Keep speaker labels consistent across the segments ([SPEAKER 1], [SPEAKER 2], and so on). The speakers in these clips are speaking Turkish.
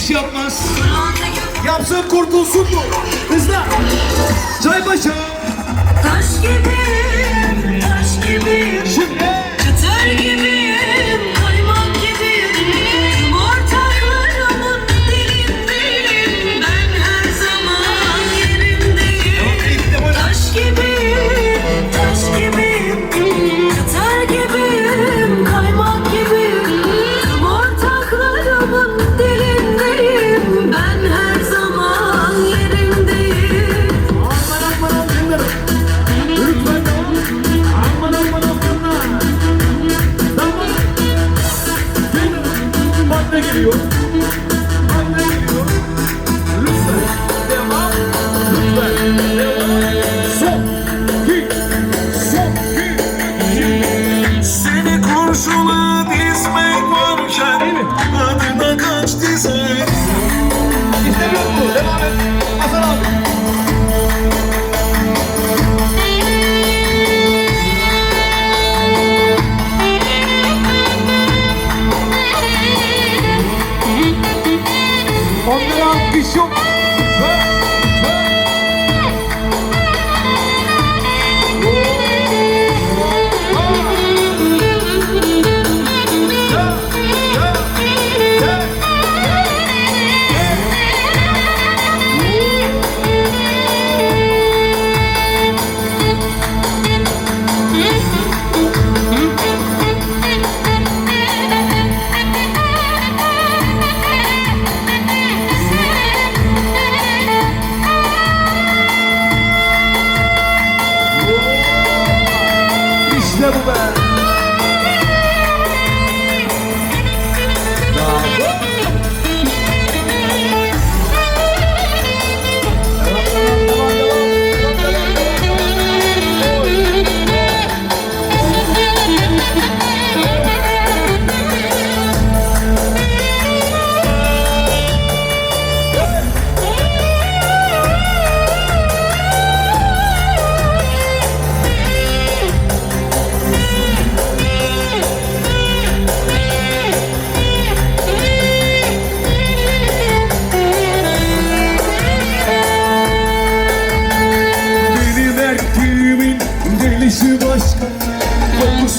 [SPEAKER 1] iş yapmaz. Yapsın kurtulsun mu? Hızla. Çaybaşı
[SPEAKER 2] Taş gibi
[SPEAKER 1] Thank you.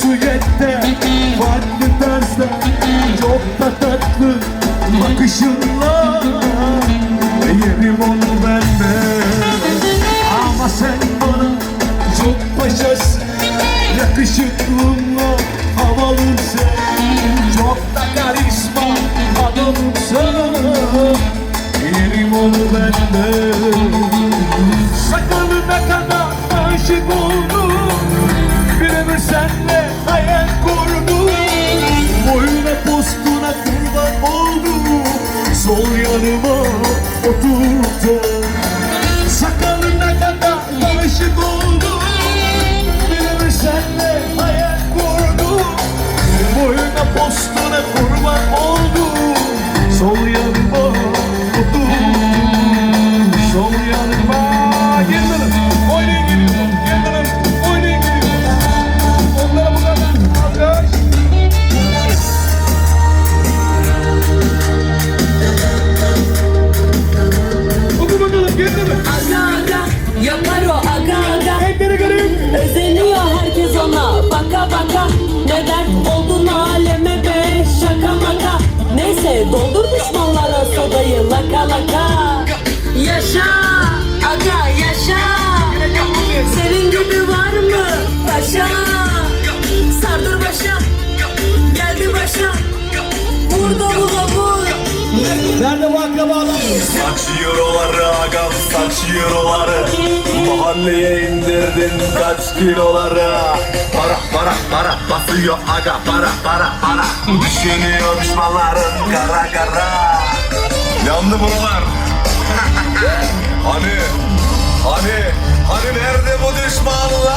[SPEAKER 1] süretle Farklı tarzda Çok da tatlı Bakışınla Yerim onu bende Ama sen bana Çok paşasın Yakışıklımla Havalım sen Çok da karizma Adamım sen Yerim onu bende
[SPEAKER 2] Doldurmuş mallara sodayı laka laka. Yaşa aga yaşa. Senin gibi var mı? Paşa. Sardır başa Geldi başa Vur davula vur
[SPEAKER 1] Nerede bu akrabalar?
[SPEAKER 3] Saç euroları agam saç euroları Mahalleye indirdin kaç kiloları? Para para para basıyor aga para para para. Düşünüyor düşmanların kara kara. Yandı buralar Hani hani hani nerede bu düşmanlar